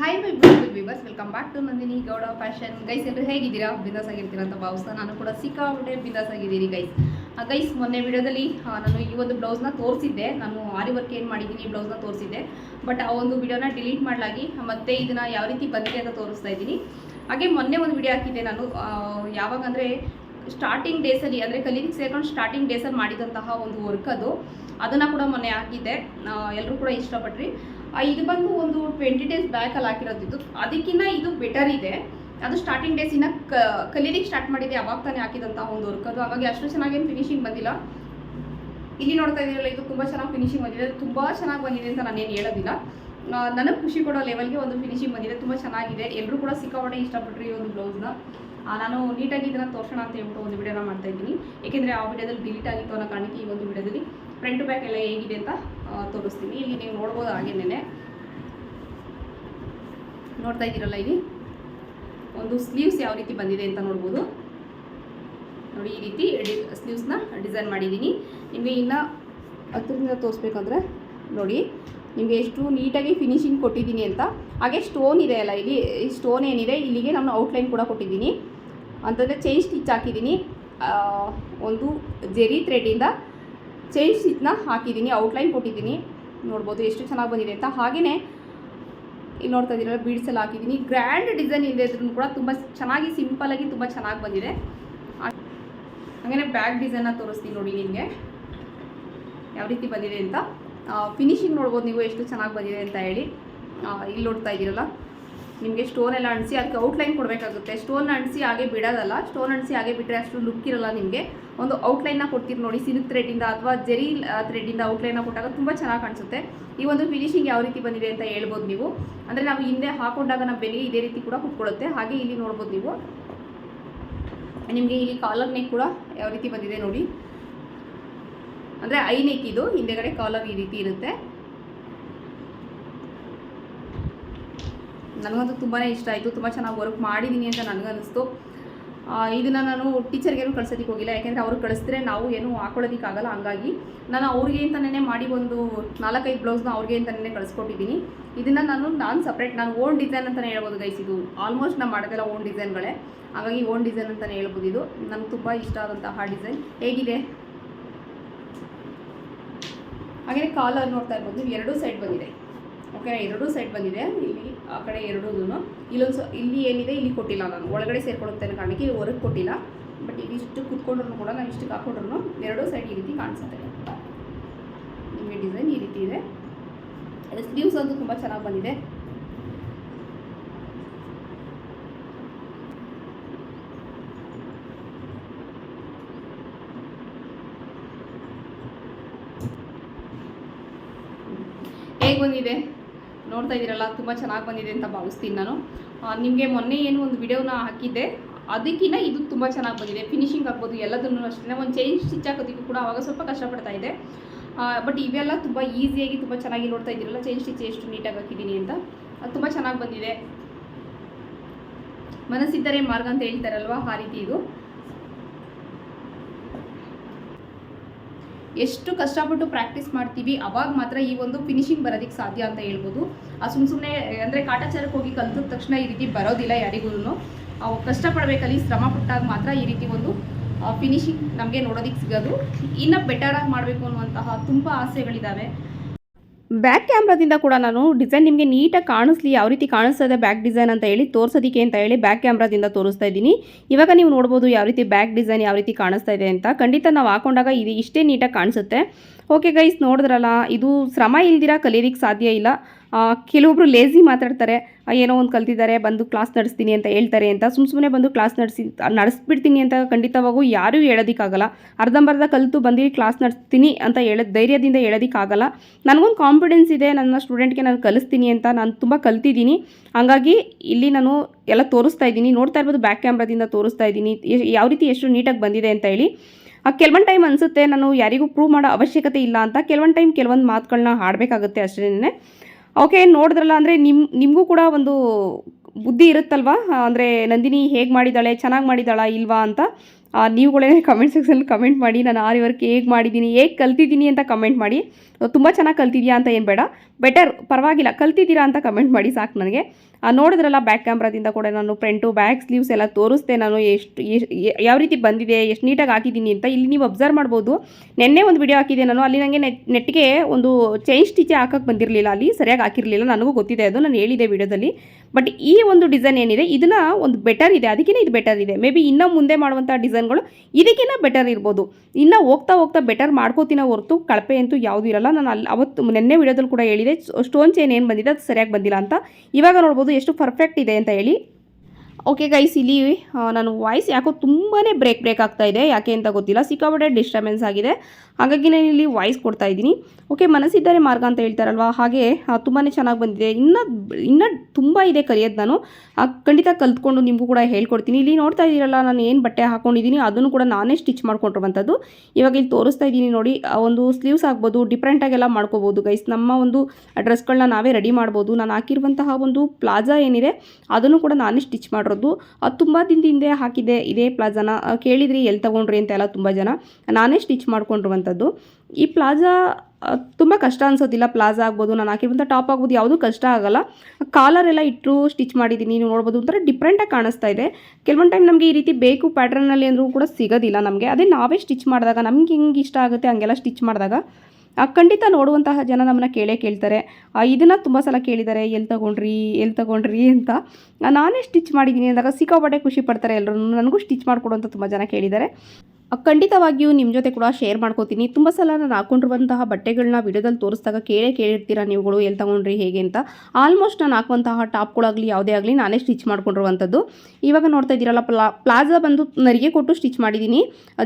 Hi my beautiful viewers welcome back to Nandini Gowda fashion guys ಎಲ್ಲರೂ ಹೇಗಿದ್ದೀರಾ? ಬಿಂದಾಸ್ ಆಗಿರ್ತೀರಾ ಅಂತ ಭಾವಿಸ್ತಾ ನಾನು ಕೂಡ ಸಿಕ್ಕಾಬಿಟ್ಟೆ ಬಿಂದಾಸ್ ಆಗಿದ್ದೀರಿ ಗೈಸ್ ಗೈಸ್ ಮೊನ್ನೆ ವಿಡಿಯೋದಲ್ಲಿ ನಾನು ಈ ಒಂದು ಬ್ಲೌಸ್ನ ತೋರಿಸಿದ್ದೆ. ನಾನು ಆರಿ ವರ್ಕ್ ಏನು ಮಾಡಿದ್ದೀನಿ ಬ್ಲೌಸ್ನ ತೋರಿಸಿದ್ದೆ. ಬಟ್ ಆ ಒಂದು ವಿಡಿಯೋನ ಡಿಲೀಟ್ ಮಾಡಲಾಗಿ, ಮತ್ತೆ ಇದನ್ನು ಯಾವ ರೀತಿ ಬಂದಿದೆ ಅಂತ ತೋರಿಸ್ತಾ ಇದ್ದೀನಿ. ಹಾಗೆ ಮೊನ್ನೆ ಒಂದು ವಿಡಿಯೋ ಹಾಕಿದ್ದೆ ನಾನು. ಯಾವಾಗ ಅಂದರೆ ಸ್ಟಾರ್ಟಿಂಗ್ ಡೇಸಲ್ಲಿ ಅಂದರೆ ಕಲೀಗ್ ಸೇರ್ಕೊಂಡು ಸ್ಟಾರ್ಟಿಂಗ್ ಡೇಸಲ್ಲಿ ಮಾಡಿದಂತಹ ಒಂದು ವರ್ಕ್ ಅದು. ಅದನ್ನು ಕೂಡ ಮೊನ್ನೆ ಹಾಕಿದ್ದೆ. ಎಲ್ಲರೂ ಕೂಡ ಇಷ್ಟಪಟ್ರಿ. ಇದು ಬಂದು ಒಂದು ಟ್ವೆಂಟಿ ಡೇಸ್ ಬ್ಯಾಕಲ್ಲಿ ಅಲ್ಲಿ ಇದು. ಅದಕ್ಕಿಂತ ಇದು ಬೆಟರ್ ಇದೆ. ಅದು ಸ್ಟಾರ್ಟಿಂಗ್ ಡೇಸ್ ಇನ್ನ ಕಲೀಲಿಕ್ಕೆ ಸ್ಟಾರ್ಟ್ ಮಾಡಿದೆ, ಅವಾಗ ತಾನೇ ಹಾಕಿದಂತಹ ಒಂದು ವರ್ಕ್ ಅದು. ಹಾಗಾಗಿ ಅಷ್ಟು ಚೆನ್ನಾಗೇನು ಫಿನಿಶಿಂಗ್ ಬಂದಿಲ್ಲ. ಇಲ್ಲಿ ನೋಡ್ತಾ ಇದ್ದೀರಲ್ಲ ಇದು ತುಂಬ ಚೆನ್ನಾಗಿ ಫಿನಿಶಿಂಗ್ ಬಂದಿದೆ. ತುಂಬ ಚೆನ್ನಾಗಿ ಬಂದಿದೆ ಅಂತ ನಾನೇನು ಹೇಳೋದಿಲ್ಲ. ನನಗೆ ಖುಷಿ ಕೊಡೋ ಲೆವೆಲ್ಗೆ ಒಂದು ಫಿನಿಶಿಂಗ್ ಬಂದಿದೆ. ತುಂಬ ಚೆನ್ನಾಗಿದೆ. ಎಲ್ಲರೂ ಕೂಡ ಸಿಕ್ಕಾಪಟ್ಟೆ ಇಷ್ಟಪಟ್ಟರು ಈ ಒಂದು ಬ್ಲೌಸ್ನ ನಾನು ನೀಟಾಗಿ ಇದನ್ನು ತೋರಿಸೋಣ ಅಂತ ಹೇಳ್ಬಿಟ್ಟು ಒಂದು ವಿಡಿಯೋನ ಮಾಡ್ತಾ ಇದ್ದೀನಿ. ಏಕೆಂದರೆ ಆ ವಿಡಿಯೋದಲ್ಲಿ ಡಿಲೀಟ್ ಆಗಿತ್ತು ಅನ್ನೋ ಕಾರಣಕ್ಕೆ ಈ ಒಂದು ವಿಡಿಯೋದಲ್ಲಿ ಫ್ರಂಟ್ ಟು ಬ್ಯಾಕ್ ಎಲ್ಲ ಹೇಗಿದೆ ಅಂತ ತೋರಿಸ್ತೀನಿ. ಇಲ್ಲಿ ನೀವು ನೋಡ್ಬೋದು ಹಾಗೇನೆ ನೋಡ್ತಾ ಇದ್ದೀರಲ್ಲ ಇಲ್ಲಿ? ಒಂದು ಸ್ಲೀವ್ಸ್ ಯಾವ ರೀತಿ ಬಂದಿದೆ ಅಂತ ನೋಡ್ಬೋದು. ನೋಡಿ, ಈ ರೀತಿ ಸ್ಲೀವ್ಸ್ನ ಡಿಸೈನ್ ಮಾಡಿದ್ದೀನಿ. ನಿಮಗೆ ಇನ್ನು ಹತ್ತಿರದಿಂದ ತೋರಿಸ್ಬೇಕಂದ್ರೆ, ನೋಡಿ, ನಿಮಗೆ ಎಷ್ಟು ನೀಟಾಗಿ ಫಿನಿಶಿಂಗ್ ಕೊಟ್ಟಿದ್ದೀನಿ ಅಂತ. ಹಾಗೆ ಸ್ಟೋನ್ ಇದೆ ಅಲ್ಲ ಇಲ್ಲಿ, ಈ ಸ್ಟೋನ್ ಏನಿದೆ, ಇಲ್ಲಿಗೆ ನಾನು ಔಟ್ಲೈನ್ ಕೂಡ ಕೊಟ್ಟಿದ್ದೀನಿ. ಅಂತಂದರೆ ಚೈನ್ ಸ್ಟಿಚ್ ಹಾಕಿದ್ದೀನಿ. ಒಂದು ಜೆರಿ ಥ್ರೆಡ್ಡಿಂದ ಚೈನ್ ಇದನ್ನ ಹಾಕಿದ್ದೀನಿ ಔಟ್ಲೈನ್ ಕೊಟ್ಟಿದ್ದೀನಿ. ನೋಡ್ಬೋದು ಎಷ್ಟು ಚೆನ್ನಾಗಿ ಬಂದಿದೆ ಅಂತ. ಹಾಗೆಯೇ ಇಲ್ಲಿ ನೋಡ್ತಾ ಇದ್ದೀರಲ್ಲ ಬೀಡ್ಸ್ ಹಾಕಿದ್ದೀನಿ. ಗ್ರ್ಯಾಂಡ್ ಡಿಸೈನ್ ಇದೆ ಇದ್ರೂ ಕೂಡ ತುಂಬ ಚೆನ್ನಾಗಿ ಸಿಂಪಲಾಗಿ ತುಂಬ ಚೆನ್ನಾಗಿ ಬಂದಿದೆ. ಹಾಗೆಯೇ ಬ್ಯಾಕ್ ಡಿಸೈನ್ನ ತೋರಿಸ್ತೀನಿ ನೋಡಿ ನಿಮಗೆ. ಯಾವ ರೀತಿ ಬಂದಿದೆ ಅಂತ. ಫಿನಿಶಿಂಗ್ ನೋಡ್ಬೋದು ನೀವು ಎಷ್ಟು ಚೆನ್ನಾಗಿ ಬಂದಿದೆ ಅಂತ ಹೇಳಿ. ಇಲ್ಲಿ ನೋಡ್ತಾ ಇದ್ದೀರಲ್ಲ. ನಿಮಗೆ ಸ್ಟೋನ್ ಎಲ್ಲ ಅಣಿಸಿ ಅದಕ್ಕೆ ಔಟ್ಲೈನ್ ಕೊಡಬೇಕಾಗುತ್ತೆ. ಸ್ಟೋನ್ ಅಣಿಸಿ ಹಾಗೆ ಬಿಡೋದಲ್ಲ ಸ್ಟೋನ್ ಅಣಿಸಿ ಹಾಗೆ ಬಿಟ್ಟರೆ ಅಷ್ಟು ಲುಕ್ ಇರಲ್ಲ ನಿಮಗೆ. ಒಂದು ಔಟ್ಲೈನ್ನ ಕೊಡ್ತೀರಿ ನೋಡಿ ಸಿಲ್ಕ್ ಥ್ರೆಡ್ಡಿಂದ ಅಥವಾ ಜೆರಿ ಥ್ರೆಡ್ಡಿಂದ ಔಟ್ಲೈನ್ನ ಕೊಟ್ಟಾಗ ತುಂಬ ಚೆನ್ನಾಗಿ ಕಾಣಿಸುತ್ತೆ. ಈ ಒಂದು ಫಿನಿಶಿಂಗ್ ಯಾವ ರೀತಿ ಬಂದಿದೆ ಅಂತ ಹೇಳ್ಬೋದು ನೀವು. ಅಂದರೆ ನಾವು ಹಿಂದೆ ಹಾಕೊಂಡಾಗ ನಮ್ಮ ಬೆಲೆಗೆ ಇದೇ ರೀತಿ ಕೂಡ ಕುತ್ಕೊಳ್ಳುತ್ತೆ ಹಾಗೆ ಇಲ್ಲಿ ನೋಡ್ಬೋದು ನೀವು. ನಿಮಗೆ ಇಲ್ಲಿ ಕಾಲರ್ ನೆಕ್ ಕೂಡ ಯಾವ ರೀತಿ ಬಂದಿದೆ ನೋಡಿ. ಅಂದರೆ ಐ ನೆಕ್ ಇದು, ಹಿಂದೆಗಡೆ ಕಾಲರ್ ಈ ರೀತಿ ಇರುತ್ತೆ. ನನಗಂತೂ ತುಂಬಾ ಇಷ್ಟ ಆಯಿತು, ತುಂಬ ಚೆನ್ನಾಗಿ ವರ್ಕ್ ಮಾಡಿದ್ದೀನಿ ಅಂತ ನನಗನ್ನಿಸ್ತು. ಇದನ್ನು ನಾನು ಟೀಚರ್ಗೇನು ಕಳ್ಸೋದಕ್ಕೆ ಹೋಗಿಲ್ಲ, ಯಾಕೆಂದರೆ ಅವ್ರು ಕಳಿಸಿದ್ರೆ ನಾವು ಏನು ಹಾಕೊಳ್ಳೋದಕ್ಕಾಗಲ್ಲ ಹಂಗಾಗಿ ನಾನು ಅವ್ರಿಗೆ ಅಂತಲೇ ಮಾಡಿ ಒಂದು ನಾಲ್ಕೈದು ಬ್ಲೌಸ್ನ ಅವ್ರಿಗೆ ಅಂತಲೇ ಕಳಿಸ್ಕೊಟ್ಟಿದ್ದೀನಿ. ಇದನ್ನು ನಾನು ನಾನು ಸಪ್ರೇಟ್ ನಾನು ಓನ್ ಡಿಸೈನ್ ಅಂತಲೇ ಹೇಳ್ಬೋದು ಗೈಸ್ ಇದು. ಆಲ್ಮೋಸ್ಟ್ ನಾನು ಮಾಡೋದೆಲ್ಲ ಓನ್ ಡಿಸೈನ್ಗಳೇ ಹಾಗಾಗಿ ಓನ್ ಡಿಸೈನ್ ಅಂತಲೇ ಹೇಳ್ಬೋದು ಇದು. ನನಗೆ ತುಂಬ ಇಷ್ಟ ಆದಂತಹ ಡಿಸೈನ್ ಹೇಗಿದೆ? ಹಾಗೆಯೇ ಕಾಲರ್ ನೋಡ್ತಾ ಇರ್ಬೋದು. ಎರಡೂ ಸೈಡ್ ಬಂದಿದೆ. ಓಕೆ ಎರಡೂ ಸೈಡ್ ಬಂದಿದೆ. ಇಲ್ಲಿ ಆ ಕಡೆ ಎರಡೂ ಇಲ್ಲೊಂದು ಸ, ಇಲ್ಲಿ ಏನಿದೆ ಇಲ್ಲಿ ಕೊಟ್ಟಿಲ್ಲ ನಾನು. ಒಳಗಡೆ ಸೇರ್ಕೊಳ್ಳುತ್ತೆ ಅನ್ನೋ ಕಾರಣಕ್ಕೆ ಇಲ್ಲಿ ಹೊರಗೆ ಕೊಟ್ಟಿಲ್ಲ. ಬಟ್ ಇದಿಷ್ಟು ಕುತ್ಕೊಂಡ್ರು ಕೂಡ ನಾನು ಇಷ್ಟಕ್ಕೆ ಹಾಕೊಂಡ್ರು ಎರಡೂ ಸೈಡ್ ಈ ರೀತಿ ಕಾಣಿಸುತ್ತೆ. ನಿಮಗೆ ಡಿಸೈನ್ ಈ ರೀತಿ ಇದೆ. ಅದು ಸ್ಲೀವ್ಸ್ ಅಂತೂ ತುಂಬ ಚೆನ್ನಾಗಿ ಬಂದಿದೆ. ಹೇಗೆ ಬಂದಿದೆ? ನೋಡ್ತಾ ಇದ್ದೀರಲ್ಲ, ತುಂಬ ಚೆನ್ನಾಗಿ ಬಂದಿದೆ ಅಂತ ಭಾವಿಸ್ತೀನಿ ನಾನು. ನಿಮಗೆ ಮೊನ್ನೆ ಏನು ಒಂದು ವಿಡಿಯೋನ ಹಾಕಿದ್ದೆ ಅದಕ್ಕಿಂತ ಇದು ತುಂಬ ಚೆನ್ನಾಗಿ ಬಂದಿದೆ. ಫಿನಿಶಿಂಗ್ ಆಗ್ಬೋದು, ಎಲ್ಲದನ್ನು ಅಷ್ಟೇ ಒಂದು ಚೇಂಜ್ ಸ್ಟಿಚ್ ಹಾಕೋದಕ್ಕೂ ಕೂಡ ಆವಾಗ ಸ್ವಲ್ಪ ಕಷ್ಟಪಡ್ತಾ ಇದೆ ಬಟ್ ಇವೆಲ್ಲ ತುಂಬ ಈಸಿಯಾಗಿ ತುಂಬ ಚೆನ್ನಾಗಿ ನೋಡ್ತಾ ಇದ್ದೀರಲ್ಲ ಚೈನ್ ಸ್ಟಿಚ್ ಎಷ್ಟು ನೀಟಾಗಿ ಹಾಕಿದ್ದೀನಿ ಅಂತ. ಅದು ತುಂಬ ಚೆನ್ನಾಗಿ ಬಂದಿದೆ. ಮನಸ್ಸಿದ್ದರೆ ಮಾರ್ಗ ಅಂತ ಹೇಳ್ತಾರಲ್ವ, ಆ ರೀತಿ ಇದು. ಎಷ್ಟು ಕಷ್ಟಪಟ್ಟು ಪ್ರಾಕ್ಟೀಸ್ ಮಾಡ್ತೀವಿ, ಅವಾಗ ಮಾತ್ರ ಈ ಒಂದು ಫಿನಿಶಿಂಗ್ ಬರೋದಕ್ಕೆ ಸಾಧ್ಯ ಅಂತ ಹೇಳ್ಬೋದು. ಆ ಸುಮ್ಮ ಸುಮ್ಮನೆ ಅಂದರೆ ಕಾಟಾಚಾರಕ್ಕೆ ಹೋಗಿ ಕಲ್ತಿದ ತಕ್ಷಣ ಈ ರೀತಿ ಬರೋದಿಲ್ಲ ಯಾರಿಗೂ ಅವು ಕಷ್ಟಪಡಬೇಕಲ್ಲಿ, ಶ್ರಮ ಪಟ್ಟಾಗ ಮಾತ್ರ ಈ ರೀತಿ ಒಂದು ಫಿನಿಶಿಂಗ್ ನಮಗೆ ನೋಡೋದಕ್ಕೆ ಸಿಗೋದು. ಇನ್ನು ಬೆಟರಾಗಿ ಮಾಡಬೇಕು ಅನ್ನುವಂತಹ ತುಂಬ ಆಸೆಗಳಿದ್ದಾವೆ ಬ್ಯಾಕ್ ಕ್ಯಾಮ್ರಾದಿಂದ ಕೂಡ ನಾನು ಡಿಸೈನ್ ನಿಮಗೆ ನೀಟಾಗಿ ಕಾಣಿಸ್ಲಿ, ಯಾವ ರೀತಿ ಕಾಣಿಸ್ತದೆ ಬ್ಯಾಕ್ ಡಿಸೈನ್ ಅಂತ ಹೇಳಿ ತೋರಿಸೋದಕ್ಕೆ ಅಂತ ಹೇಳಿ ಬ್ಯಾಕ್ ಕ್ಯಾಮ್ರಾದಿಂದ ತೋರಿಸ್ತಾ ಇದ್ದೀನಿ. ಇವಾಗ ನೀವು ನೋಡ್ಬೋದು ಯಾವ ರೀತಿ ಬ್ಯಾಕ್ ಡಿಸೈನ್ ಯಾವ ರೀತಿ ಕಾಣಿಸ್ತಾ ಇದೆ ಅಂತ. ಖಂಡಿತ ನಾವು ಹಾಕೊಂಡಾಗ ಇದು ಇಷ್ಟೇ ನೀಟಾಗಿ ಕಾಣಿಸುತ್ತೆ. ಓಕೆ ಗೈಸ್ ನೋಡಿದ್ರಲ್ಲ, ಇದು ಶ್ರಮ ಇಲ್ದಿರ ಕಲಿಯೋದಕ್ಕೆ ಸಾಧ್ಯ ಇಲ್ಲ. ಆ, ಕೆಲವೊಬ್ರು ಲೇಸಿ ಮಾತಾಡ್ತಾರೆ ಏನೋ ಒಂದು ಕಲ್ತಿದ್ದಾರೆ ಬಂದು ಕ್ಲಾಸ್ ನಡೆಸ್ತೀನಿ ಅಂತ ಹೇಳ್ತಾರೆ ಅಂತ ಸುಮ್ಮ ಸುಮ್ಮನೆ ಬಂದು ಕ್ಲಾಸ್ ನಡೆಸಿ ನಡೆಸ್ಬಿಡ್ತೀನಿ ಅಂತ ಖಂಡಿತವಾಗೂ ಯಾರೂ ಹೇಳೋದಕ್ಕಾಗಲ್ಲ. ಅರ್ಧಂಬರ್ಧ ಕಲಿತು ಬಂದು ಕ್ಲಾಸ್ ನಡೆಸ್ತೀನಿ ಅಂತ ಹೇಳೋ ಧೈರ್ಯದಿಂದ ಹೇಳೋದಕ್ಕಾಗಲ್ಲ. ನನಗೊಂದು ಕಾನ್ಫಿಡೆನ್ಸ್ ಇದೆ ನನ್ನ ಸ್ಟೂಡೆಂಟ್ಗೆ ನಾನು ಕಲಿಸ್ತೀನಿ ಅಂತ ನಾನು ತುಂಬ ಕಲ್ತಿದ್ದೀನಿ. ಹಾಗಾಗಿ ಇಲ್ಲಿ ನಾನು ಎಲ್ಲ ತೋರಿಸ್ತಾ ಇದ್ದೀನಿ ನೋಡ್ತಾ ಇರ್ಬೋದು ಬ್ಯಾಕ್ ಕ್ಯಾಮ್ರಾದಿಂದ ತೋರಿಸ್ತಾ ಇದ್ದೀನಿ ಯಾವ ರೀತಿ ಎಷ್ಟು ನೀಟಾಗಿ ಬಂದಿದೆ ಅಂತ ಹೇಳಿ. ಕೆಲವೊಂದು ಟೈಮ್ ಅನಿಸುತ್ತೆ ನಾನು ಯಾರಿಗೂ ಪ್ರೂವ್ ಮಾಡೋ ಅವಶ್ಯಕತೆ ಇಲ್ಲ ಅಂತ ಕೆಲವೊಂದು ಟೈಮ್ ಕೆಲವೊಂದು ಮಾತುಗಳನ್ನ ಆಡಬೇಕಾಗುತ್ತೆ ಅಷ್ಟೇ ಓಕೆ ನೋಡಿದ್ರಲ್ಲ, ಅಂದರೆ ನಿಮ್ಮ ನಿಮಗೂ ಕೂಡ ಒಂದು ಬುದ್ಧಿ ಇರುತ್ತಲ್ವಾ? ಅಂದರೆ ನಂದಿನಿ ಹೇಗೆ ಮಾಡಿದ್ದಾಳೆ ಚೆನ್ನಾಗಿ ಮಾಡಿದ್ದಾಳಾ ಇಲ್ವಾ ಅಂತ? ನೀವುಗಳೇ ಕಮೆಂಟ್ ಸೆಕ್ಷನಲ್ಲಿ ಕಮೆಂಟ್ ಮಾಡಿ, ನಾನು ಆರಿ ವರ್ಕ್ ಹೇಗೆ ಮಾಡಿದ್ದೀನಿ ಹೇಗೆ ಕಲ್ತಿದ್ದೀನಿ ಅಂತ ಕಮೆಂಟ್ ಮಾಡಿ. ತುಂಬ ಚೆನ್ನಾಗಿ ಕಲ್ತಿದ್ಯಾ ಅಂತ ಏನು ಬೇಡ. ಬೆಟರ್ ಪರವಾಗಿಲ್ಲ, ಕಲ್ತಿದ್ದೀರಾ ಅಂತ ಕಮೆಂಟ್ ಮಾಡಿ ಸಾಕು ನನಗೆ. ನೋಡಿದ್ರಲ್ಲ ಬ್ಯಾಕ್ ಕ್ಯಾಮ್ರಾದಿಂದ ಕೂಡ ನಾನು ಫ್ರಂಟು ಬ್ಯಾಕ್ ಸ್ಲೀವ್ಸ್ ಎಲ್ಲ ತೋರಿಸ್ದೆ ನಾನು, ಎಷ್ಟು ಯಾವ ರೀತಿ ಬಂದಿದೆ, ಎಷ್ಟು ನೀಟಾಗಿ ಹಾಕಿದ್ದೀನಿ ಅಂತ. ಇಲ್ಲಿ ನೀವು ಅಬ್ಸರ್ವ್ ಮಾಡ್ಬೋದು. ನಿನ್ನೆ ಒಂದು ವಿಡಿಯೋ ಹಾಕಿದ್ದೆ ನಾನು, ಅಲ್ಲಿ ನನಗೆ ನೆಟ್ ಒಂದು ಚೈನ್ ಸ್ಟಿಚ್ ಹಾಕಕ್ಕೆ ಬಂದಿರಲಿಲ್ಲ, ಅಲ್ಲಿ ಸರಿಯಾಗಿ ಹಾಕಿರಲಿಲ್ಲ, ನನಗೂ ಗೊತ್ತಿದೆ, ಅದು ನಾನು ಹೇಳಿದೆ ವಿಡಿಯೋದಲ್ಲಿ ಬಟ್ ಈ ಒಂದು ಡಿಸೈನ್ ಏನಿದೆ, ಇದನ್ನ ಒಂದು ಬೆಟರ್ ಇದೆ ಅದಕ್ಕಿಂತ ಇದು ಬೆಟರ್ ಇದೆ. ಮೇ ಬಿ ಇನ್ನೂ ಮುಂದೆ ಮಾಡುವಂಥ ಡಿಸೈನ್ಗಳು ಇದಕ್ಕಿಂತ ಬೆಟರ್ ಇರ್ಬೋದು. ಇನ್ನೂ ಹೋಗ್ತಾ ಹೋಗ್ತಾ ಬೆಟರ್ ಮಾಡ್ಕೋತೀನ ಹೊರತು ಕಳಪೆ ಅಂತೂ ಯಾವುದೂ ಇರಲ್ಲ. ನಾನು ಅಲ್ಲಿ ಅವತ್ತು ನೆನ್ನೆ ವಿಡಿಯೋದಲ್ಲಿ ಕೂಡ ಹೇಳಿದೆ. ಸ್ಟೋನ್ ಚೈನ್ ಬಂದಿದೆ ಅದು ಸರಿಯಾಗಿ ಬಂದಿಲ್ಲ ಅಂತ. ಇವಾಗ ನೋಡ್ಬೋದು ಎಷ್ಟು ಪರ್ಫೆಕ್ಟ್ ಇದೆ ಅಂತ ಹೇಳಿ. ಓಕೆ ಗೈಸ್ ಇಲ್ಲಿ ನಾನು ವಾಯ್ಸ್ ಯಾಕೋ ತುಂಬಾ ಬ್ರೇಕ್ ಬ್ರೇಕ್ ಆಗ್ತಾ ಇದೆ. ಯಾಕೆ ಅಂತ ಗೊತ್ತಿಲ್ಲ. ಸಿಕ್ಕಾಪಟ್ಟೆ ಡಿಸ್ಟರ್ಬೆನ್ಸ್ ಆಗಿದೆ. ಹಾಗಾಗಿ ನಾನು ಇಲ್ಲಿ ವಾಯ್ಸ್ ಕೊಡ್ತಾ ಇದ್ದೀನಿ. ಓಕೆ ಮನಸ್ಸಿದ್ದಾರೆ ಮಾರ್ಗ ಅಂತ ಹೇಳ್ತಾರಲ್ವ? ಹಾಗೆ ತುಂಬಾ ಚೆನ್ನಾಗಿ ಬಂದಿದೆ. ಇನ್ನೂ ಇನ್ನೂ ತುಂಬ ಇದೆ ಕಲಿಯೋದು ನಾನು. ಖಂಡಿತ ಕಲ್ತ್ಕೊಂಡು ನಿಮಗೂ ಕೂಡ ಹೇಳ್ಕೊಡ್ತೀನಿ. ಇಲ್ಲಿ ನೋಡ್ತಾ ಇದ್ದೀರಲ್ಲ, ನಾನು ಏನು ಬಟ್ಟೆ ಹಾಕೊಂಡಿದ್ದೀನಿ, ಅದನ್ನು ಕೂಡ ನಾನೇ ಸ್ಟಿಚ್ ಮಾಡ್ಕೊಂಡಿರುವಂಥದ್ದು. ಇವಾಗ ಇಲ್ಲಿ ತೋರಿಸ್ತಾ ಇದ್ದೀನಿ ನೋಡಿ ಒಂದು ಸ್ಲೀವ್ಸ್ ಆಗ್ಬೋದು ಡಿಫ್ರೆಂಟಾಗೆಲ್ಲ ಮಾಡ್ಕೋಬೋದು ಗೈಸ್ ನಮ್ಮ ಒಂದು ಡ್ರೆಸ್ಗಳನ್ನ ನಾವೇ ರೆಡಿ ಮಾಡ್ಬೋದು. ನಾನು ಹಾಕಿರುವಂತಹ ಒಂದು ಪ್ಲಾಜಾ ಏನಿದೆ, ಅದನ್ನು ಕೂಡ ನಾನೇ ಸ್ಟಿಚ್ ಮಾಡಿರೋದು ಅದು ತುಂಬ ದಿನದ ಹಿಂದೆ ಹಾಕಿದೆ. ಇದೇ ಪ್ಲಾಜಾನ. ಕೇಳಿದ್ರಿ ಎಲ್ಲಿ ತೊಗೊಂಡ್ರಿ ಅಂತ ಎಲ್ಲ ತುಂಬ ಜನ. ನಾನೇ ಸ್ಟಿಚ್ ಮಾಡ್ಕೊಂಡಿರುವಂಥದ್ದು. ಈ ಪ್ಲಾಜಾ ತುಂಬ ಕಷ್ಟ ಅನ್ಸೋದಿಲ್ಲ. ಪ್ಲಾಜಾ ಆಗ್ಬೋದು, ನಾನು ಹಾಕಿರುವಂಥ ಟಾಪ್ ಆಗ್ಬೋದು, ಯಾವುದೂ ಕಷ್ಟ ಆಗಲ್ಲ. ಕಾಲರ್ ಎಲ್ಲ ಇಟ್ಟು ಸ್ಟಿಚ್ ಮಾಡಿದ್ದೀನಿ, ನೀವು ನೋಡ್ಬೋದು. ಒಂಥರ ಡಿಫ್ರೆಂಟಾಗಿ ಕಾಣಿಸ್ತಾ ಇದೆ. ಕೆಲವೊಂದು ಟೈಮ್ ನಮಗೆ ಈ ರೀತಿ ಬೇಕು ಪ್ಯಾಟ್ರನಲ್ಲಿ ಅಂದರೂ ಕೂಡ ಸಿಗೋದಿಲ್ಲ ನಮಗೆ. ಅದೇ ನಾವೇ ಸ್ಟಿಚ್ ಮಾಡಿದಾಗ ನಮ್ಗೆ ಹೆಂಗೆ ಇಷ್ಟ ಆಗುತ್ತೆ ಹಂಗೆಲ್ಲ ಸ್ಟಿಚ್ ಮಾಡಿದಾಗ. ಖಂಡಿತ ನೋಡುವಂತಹ ಜನ ನಮ್ಮನ್ನ ಕೇಳೇ ಕೇಳ್ತಾರೆ. ಇದನ್ನು ತುಂಬ ಸಲ ಕೇಳಿದ್ದಾರೆ ಎಲ್ಲಿ ತಗೊಂಡ್ರಿ ಎಲ್ಲಿ ತಗೊಂಡ್ರಿ ಅಂತ. ನಾನೇ ಸ್ಟಿಚ್ ಮಾಡಿದ್ದೀನಿ ಅಂದಾಗ ಸಿಕ್ಕಾಪಟ್ಟೆ ಖುಷಿ ಪಡ್ತಾರೆ ಎಲ್ಲರೂ ನನಗೂ ಸ್ಟಿಚ್ ಮಾಡಿಕೊಡು ಅಂತ ತುಂಬ ಜನ ಕೇಳಿದ್ದಾರೆ. ಖಂಡಿತವಾಗಿಯೂ ನಿಮ್ಮ ಜೊತೆ ಕೂಡ ಶೇರ್ ಮಾಡ್ಕೋತೀನಿ. ತುಂಬ ಸಲ ನಾನು ಹಾಕೊಂಡಿರುವಂತಹ ಬಟ್ಟೆಗಳನ್ನ ವಿಡಿಯೋದಲ್ಲಿ ತೋರಿಸಿದಾಗ ಕೇಳೇ ಕೇಳಿರ್ತೀರ ನೀವುಗಳು ಎಲ್ಲಿ ತಗೊಂಡ್ರಿ, ಹೇಗೆ ಅಂತ? ಆಲ್ಮೋಸ್ಟ್ ನಾನು ಹಾಕುವಂತಹ ಟಾಪ್ಗಳಾಗಲಿ ಯಾವುದೇ ಆಗಲಿ ನಾನೇ ಸ್ಟಿಚ್ ಮಾಡ್ಕೊಂಡಿರುವಂಥದ್ದು. ಇವಾಗ ನೋಡ್ತಾ ಇದ್ದೀರಲ್ಲ, ಪ್ಲಾ, ಪ್ಲಾಜಾ ಬಂದು ನರಿಗೆ ಕೊಟ್ಟು ಸ್ಟಿಚ್ ಮಾಡಿದ್ದೀನಿ.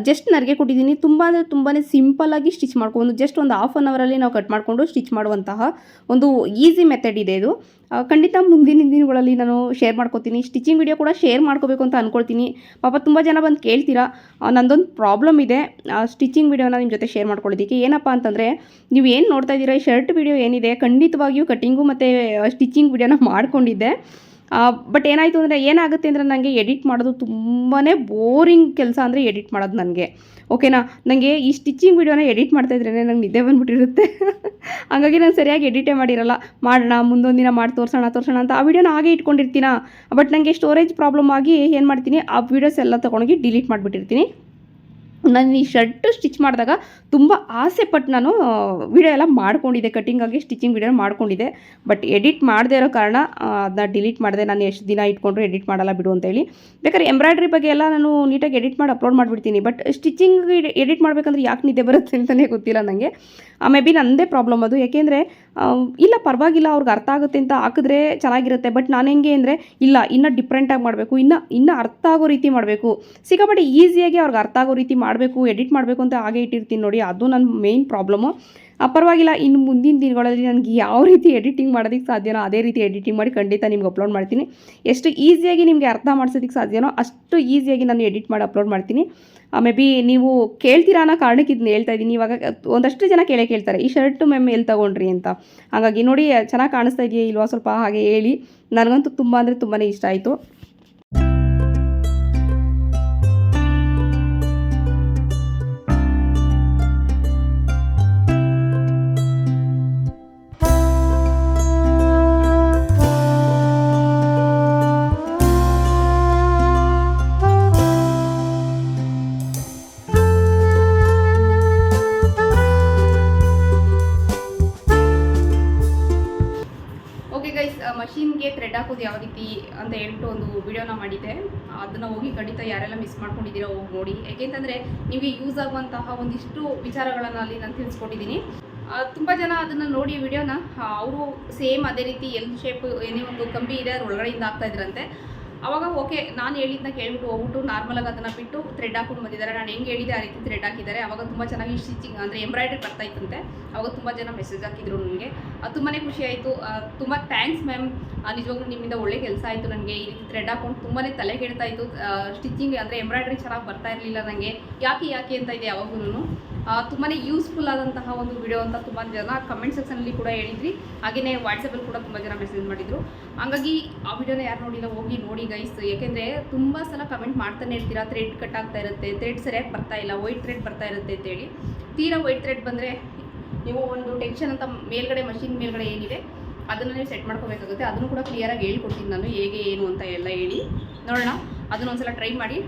ಜಸ್ಟ್ ನರಿಗೆ ಕೊಟ್ಟಿದ್ದೀನಿ. ತುಂಬ ಅಂದರೆ ತುಂಬಾ ಸಿಂಪಲ್ಲಾಗಿ ಸ್ಟಿಚ್ ಮಾಡ್ಕೊಂಡು ಜಸ್ಟ್ ಒಂದು ಹಾಫ್ ಆನ್ ಅವರಲ್ಲಿ ನಾವು ಕಟ್ ಮಾಡಿಕೊಂಡು ಸ್ಟಿಚ್ ಮಾಡುವಂತಹ ಒಂದು ಈಸಿ ಮೆಥಡ್ ಇದೆ ಇದು. ಖಂಡಿತ ಮುಂದಿನ ದಿನಗಳಲ್ಲಿ ನಾನು ಶೇರ್ ಮಾಡ್ಕೋತೀನಿ. ಸ್ಟಿಚಿಂಗ್ ವಿಡಿಯೋ ಕೂಡ ಶೇರ್ ಮಾಡ್ಕೋಬೇಕು ಅಂತ ಅಂದ್ಕೊಳ್ತೀನಿ ಪಾಪ ತುಂಬ ಜನ ಬಂದು ಕೇಳ್ತೀರಾ? ನಂದೊಂದು ಪ್ರಾಬ್ಲಮ್ ಇದೆ. ಸ್ಟಿಚಿಂಗ್ ವಿಡಿಯೋನ ನಿಮ್ಮ ಜೊತೆ ಶೇರ್ ಮಾಡ್ಕೊಳ್ಳೋದಕ್ಕೆ ಏನಪ್ಪ ಅಂತಂದರೆ, ನೀವು ಏನು ನೋಡ್ತಾ ಇದ್ದೀರಾ? ಈ ಶರ್ಟ್ ವಿಡಿಯೋ ಏನಿದೆ? ಖಂಡಿತವಾಗಿಯೂ ಕಟ್ಟಿಂಗು ಮತ್ತು ಸ್ಟಿಚಿಂಗ್ ವಿಡಿಯೋನ ಮಾಡ್ಕೊಂಡಿದ್ದೆ. ಬಟ್ ಏನಾಯಿತು ಅಂದರೆ ಏನಾಗುತ್ತೆ ಅಂದರೆ ನನಗೆ ಎಡಿಟ್ ಮಾಡೋದು ತುಂಬಾ ಬೋರಿಂಗ್ ಕೆಲಸ ಅಂದರೆ ಎಡಿಟ್ ಮಾಡೋದು ನನಗೆ. ಓಕೆನಾ ನನಗೆ ಈ ಸ್ಟಿಚಿಂಗ್ ವಿಡಿಯೋನ ಎಡಿಟ್ ಮಾಡ್ತಾ ನಂಗೆ ನಿದ್ದೆ ಬಂದುಬಿಟ್ಟಿರುತ್ತೆ. ಹಾಗಾಗಿ ನಾನು ಸರಿಯಾಗಿ ಎಡಿಟೇ ಮಾಡಿರಲ್ಲ. ಮಾಡೋಣ ಮುಂದೊಂದು ದಿನ ಮಾಡಿ ತೋರಿಸೋಣ ತೋರಿಸೋಣ ಅಂತ ಆ ವಿಡಿಯೋನ ಹಾಗೆ ಇಟ್ಕೊಂಡಿರ್ತೀನ? ಬಟ್ ನನಗೆ ಸ್ಟೋರೇಜ್ ಪ್ರಾಬ್ಲಮ್ ಆಗಿ ಏನು ಮಾಡ್ತೀನಿ? ಆ ವೀಡಿಯೋಸ್ ಎಲ್ಲ ತೊಗೊಂಡೋಗಿ ಡಿಲೀಟ್ ಮಾಡಿಬಿಟ್ಟಿರ್ತೀನಿ. ನಾನು ಈ ಶರ್ಟ್ ಸ್ಟಿಚ್ ಮಾಡಿದಾಗ ತುಂಬ ಆಸೆ ಪಟ್ಟು ನಾನು ವಿಡಿಯೋ ಎಲ್ಲ ಮಾಡ್ಕೊಂಡಿದ್ದೆ. ಕಟ್ಟಿಂಗಾಗಿ ಸ್ಟಿಚಿಂಗ್ ವಿಡಿಯೋ ಮಾಡ್ಕೊಂಡಿದ್ದೆ. ಬಟ್ ಎಡಿಟ್ ಮಾಡದೇ ಇರೋ ಕಾರಣ ಅದನ್ನ ಡಿಲೀಟ್ ಮಾಡಿದೆ. ನಾನು ಎಷ್ಟು ದಿನ ಇಟ್ಕೊಂಡ್ರು ಎಡಿಟ್ ಮಾಡಲ್ಲ ಬಿಡು ಅಂತೇಳಿ ಬೇಕಾದ್ರೆ ಎಂಬ್ರಾಯ್ಡ್ರಿ ಬಗ್ಗೆ ಎಲ್ಲ ನಾನು ನೀಟಾಗಿ ಎಡಿಟ್ ಮಾಡಿ ಅಪ್ಲೋಡ್ ಮಾಡಿಬಿಡ್ತೀನಿ. ಬಟ್ ಸ್ಟಿಚಿಂಗ್ ಎಡಿಟ್ ಮಾಡಬೇಕಂದ್ರೆ ಯಾಕೆ ನಿದ್ದೆ ಬರುತ್ತೆ ಅಂತಲೇ ಗೊತ್ತಿಲ್ಲ ನನಗೆ ಮೇ ಬಿ ನನ್ನದೇ ಪ್ರಾಬ್ಲಮ್ ಅದು. ಯಾಕೆಂದರೆ ಇಲ್ಲ ಪರವಾಗಿಲ್ಲ ಅವ್ರಿಗೆ ಅರ್ಥ ಆಗುತ್ತೆ ಅಂತ ಹಾಕಿದ್ರೆ ಚೆನ್ನಾಗಿರುತ್ತೆ. ಬಟ್ ನಾನು ಹೆಂಗೆ ಅಂದರೆ, ಇಲ್ಲ, ಇನ್ನೂ ಡಿಫ್ರೆಂಟಾಗಿ ಮಾಡಬೇಕು. ಇನ್ನೂ ಇನ್ನೂ ಅರ್ಥ ಆಗೋ ರೀತಿ ಮಾಡಬೇಕು. ಸಿಕ್ಕಾಪಟ್ಟೆ ಈಸಿಯಾಗಿ ಅವ್ರಿಗೆ ಅರ್ಥ ಆಗೋ ರೀತಿ ಮಾಡಬೇಕು ಎಡಿಟ್ ಮಾಡಬೇಕು ಅಂತ ಹಾಗೆ ಇಟ್ಟಿರ್ತೀನಿ ನೋಡಿ, ಅದು ನನ್ನ ಮೇಯ್ನ್ ಪ್ರಾಬ್ಲಮ್ಮು ಪರವಾಗಿಲ್ಲ, ಇನ್ನು ಮುಂದಿನ ದಿನಗಳಲ್ಲಿ ನನಗೆ ಯಾವ ರೀತಿ ಎಡಿಟಿಂಗ್ ಮಾಡೋದಕ್ಕೆ ಸಾಧ್ಯನೋ ಅದೇ ರೀತಿ ಎಡಿಟಿಂಗ್ ಮಾಡಿ ಖಂಡಿತ ನಿಮ್ಗೆ ಅಪ್ಲೋಡ್ ಮಾಡ್ತೀನಿ. ಎಷ್ಟು ಈಸಿಯಾಗಿ ನಿಮಗೆ ಅರ್ಥ ಮಾಡಿಸೋದಕ್ಕೆ ಸಾಧ್ಯನೋ ಅಷ್ಟು ಈಸಿಯಾಗಿ ನಾನು ಎಡಿಟ್ ಮಾಡಿ ಅಪ್ಲೋಡ್ ಮಾಡ್ತೀನಿ. ಮೇ ಬಿ ನೀವು ಕೇಳ್ತೀರಾ ಅನ್ನೋ ಕಾರಣಕ್ಕೆ ಇದನ್ನ ಹೇಳ್ತಾ ಇದ್ದೀನಿ. ಇವಾಗ ಒಂದಷ್ಟು ಜನ ಕೇಳೇ ಕೇಳ್ತಾರೆ, ಈ ಶರ್ಟು ಮ್ಯಾಮ್ ಎಲ್ಲಿ ತಗೊಂಡ್ರಿ? ಅಂತ. ಹಾಗಾಗಿ ನೋಡಿ, ಚೆನ್ನಾಗಿ ಕಾಣಿಸ್ತಾ ಇದೆಯಾ ಇಲ್ವಾ ಸ್ವಲ್ಪ ಹಾಗೆ ಹೇಳಿ. ನನಗಂತೂ ತುಂಬ ಅಂದರೆ ತುಂಬಾ ಇಷ್ಟ ಆಯಿತು. ಹಾಕೋದು ಯಾವ ರೀತಿ ಅಂತ ಹೇಳ್ಬಿಟ್ಟು ಒಂದು ವಿಡಿಯೋನ ಮಾಡಿದ್ದೆ. ಅದನ್ನು ಹೋಗಿ ಖಂಡಿತ ಯಾರೆಲ್ಲ ಮಿಸ್ ಮಾಡ್ಕೊಂಡಿದ್ದೀರೋ ಹೋಗಿ ನೋಡಿ. ಯಾಕೆಂತಂದರೆ ನಿಮಗೆ ಯೂಸ್ ಆಗುವಂತಹ ಒಂದಿಷ್ಟು ವಿಚಾರಗಳನ್ನು ಅಲ್ಲಿ ನಾನು ತಿಳಿಸ್ಕೊಟ್ಟಿದ್ದೀನಿ. ತುಂಬ ಜನ ಅದನ್ನು ನೋಡಿ ವಿಡಿಯೋನ ಅವರು ಸೇಮ್ ಅದೇ ರೀತಿ ಎಲ್ ಶೇಪ್ ಏನೇ ಒಂದು ಕಂಬಿ ಇದೆ ಅದ್ರ ಒಳಗಡೆಯಿಂದ ಆಗ್ತಾ ಇದ್ರಂತೆ. ಅವಾಗ ಓಕೆ ನಾನು ಹೇಳಿದ್ನ ಕೇಳ್ಬಿಟ್ಟು ಹೋಗ್ಬಿಟ್ಟು ನಾರ್ಮಲಾಗಿ ಅದನ್ನು ಬಿಟ್ಟು ಥ್ರೆಡ್ ಹಾಕೊಂಡು ಬಂದಿದ್ದಾರೆ. ನಾನು ಹೆಂಗೆ ಹೇಳಿದೆ ಆ ರೀತಿ ಥ್ರೆಡ್ ಹಾಕಿದ್ದಾರೆ. ಅವಾಗ ತುಂಬ ಚೆನ್ನಾಗಿ ಸ್ಟಿಚಿಂಗ್ ಅಂದರೆ ಎಂಬ್ರಾಯ್ಡ್ರಿ ಬರ್ತಾ ಇತ್ತಂತೆ. ಅವಾಗ ತುಂಬ ಜನ ಮೆಸೇಜ್ ಹಾಕಿದ್ರು ನನಗೆ. ತುಂಬಾ ಖುಷಿ ಆಯಿತು. ತುಂಬ ಥ್ಯಾಂಕ್ಸ್ ಮ್ಯಾಮ್ ನಿಜವಾಗ್ಲೂ ನಿಮ್ಮಿಂದ ಒಳ್ಳೆ ಕೆಲಸ ಆಯಿತು ನನಗೆ. ಈ ರೀತಿ ಥ್ರೆಡ್ ಹಾಕೊಂಡು ತುಂಬಾ ತಲೆ ಕೆಡ್ತಾ ಇತ್ತು. ಸ್ಟಿಚಿಂಗ್ ಅಂದರೆ ಎಂಬ್ರಾಯ್ಡ್ರಿ ಚೆನ್ನಾಗಿ ಬರ್ತಾ ಇರಲಿಲ್ಲ ನನಗೆ ಯಾಕೆ ಯಾಕೆ ಅಂತ ಇದೆ ಯಾವಾಗಲೂ ತುಂಬಾ ಯೂಸ್ಫುಲ್ ಆದಂತಹ ಒಂದು ವಿಡಿಯೋ ಅಂತ ತುಂಬ ಜನ ಕಮೆಂಟ್ ಸೆಕ್ಷನಲ್ಲಿ ಕೂಡ ಹೇಳಿದ್ರಿ. ಹಾಗೆಯೇ ವಾಟ್ಸಪ್ಪಲ್ಲಿ ಕೂಡ ತುಂಬ ಜನ ಮೆಸೇಜ್ ಮಾಡಿದರು. ಹಾಗಾಗಿ ಆ ವಿಡಿಯೋನ ಯಾರು ನೋಡಿಲ್ಲ, ಹೋಗಿ ನೋಡಿ ಗೈಸ್ ಯಾಕೆಂದರೆ ತುಂಬ ಸಲ ಕಮೆಂಟ್ ಮಾಡ್ತಾನೆ ಇರ್ತೀರಾ ಥ್ರೆಡ್ ಕಟ್ ಆಗ್ತಾ ಇರುತ್ತೆ ಥ್ರೆಡ್ ಸರಿಯಾಗಿ ಬರ್ತಾ ಇಲ್ಲ ವೈಟ್ ಥ್ರೆಡ್ ಬರ್ತಾ ಇರುತ್ತೆ ಅಂತೇಳಿ ತೀರಾ ವೈಟ್ ಥ್ರೆಡ್ ಬಂದರೆ ನೀವು ಒಂದು ಟೆನ್ಷನ್ ಅಂತ ಮೇಲ್ಗಡೆ ಮಷಿನ್ ಮೇಲ್ಗಡೆ ಏನಿದೆ, ಅದನ್ನು ನೀವು ಸೆಟ್ ಮಾಡ್ಕೋಬೇಕಾಗುತ್ತೆ. ಅದನ್ನು ಕೂಡ ಕ್ಲಿಯರಾಗಿ ಹೇಳ್ಕೊಡ್ತೀನಿ ನಾನು, ಹೇಗೆ, ಏನು ಅಂತ ಎಲ್ಲ ಹೇಳಿ. ನೋಡೋಣ. ಅದನ್ನೊಂದ್ಸಲ ಟ್ರೈ ಮಾಡಿ.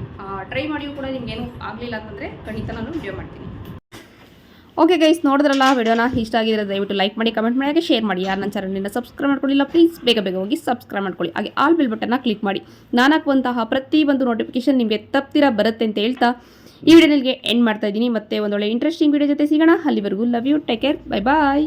ಟ್ರೈ ಮಾಡಿಯೂ ಕೂಡ ನಿಮ್ಗೇನು ಆಗಲಿಲ್ಲ ಅಂತಂದರೆ ಖಂಡಿತ ನಾನು ವಿಡಿಯೋ ಮಾಡ್ತೀನಿ. ಓಕೆ ಗೈಸ್ ನೋಡಿದ್ರಲ್ಲ? ವಿಡಿಯೋನ ಇಷ್ಟ ಆಗಿದ್ರೆ ದಯವಿಟ್ಟು ಲೈಕ್ ಮಾಡಿ ಕಮೆಂಟ್ ಮಾಡಿ, ಹಾಗೆ ಶೇರ್ ಮಾಡಿ. ಯಾರು ನನ್ನ ಚಾನಲ್ನ ಸಬ್ಸ್ಕ್ರೈಬ್ ಮಾಡ್ಕೊಳ್ಳಿಲ್ಲ ಪ್ಲೀಸ್ ಬೇಗ ಬೇಗ ಹೋಗಿ ಸಬ್ಸ್ಕ್ರೈಬ್ ಮಾಡ್ಕೊಳ್ಳಿ. ಹಾಗೆ ಆಲ್ ಬಿಲ್ ಬಟನ್ನ ಕ್ಲಿಕ್ ಮಾಡಿ. ನಾನು ಹಾಕುವಂತಹ ಪ್ರತಿ ಒಂದು ನೋಟಿಫಿಕೇಶನ್ ನಿಮಗೆ ತಪ್ಪಿರ ಬರುತ್ತೆ ಅಂತ ಹೇಳ್ತಾ ಈ ವಿಡಿಯೋನಿಗೆ ಎಂಡ್ ಮಾಡ್ತಾ ಇದ್ದೀನಿ. ಮತ್ತೆ ಒಂದೊಳ್ಳೆ ಇಂಟ್ರೆಸ್ಟಿಂಗ್ ವಿಡಿಯೋ ಜೊತೆ ಸಿಗೋಣ. ಅಲ್ಲಿವರೆಗೂ love you take care bye bye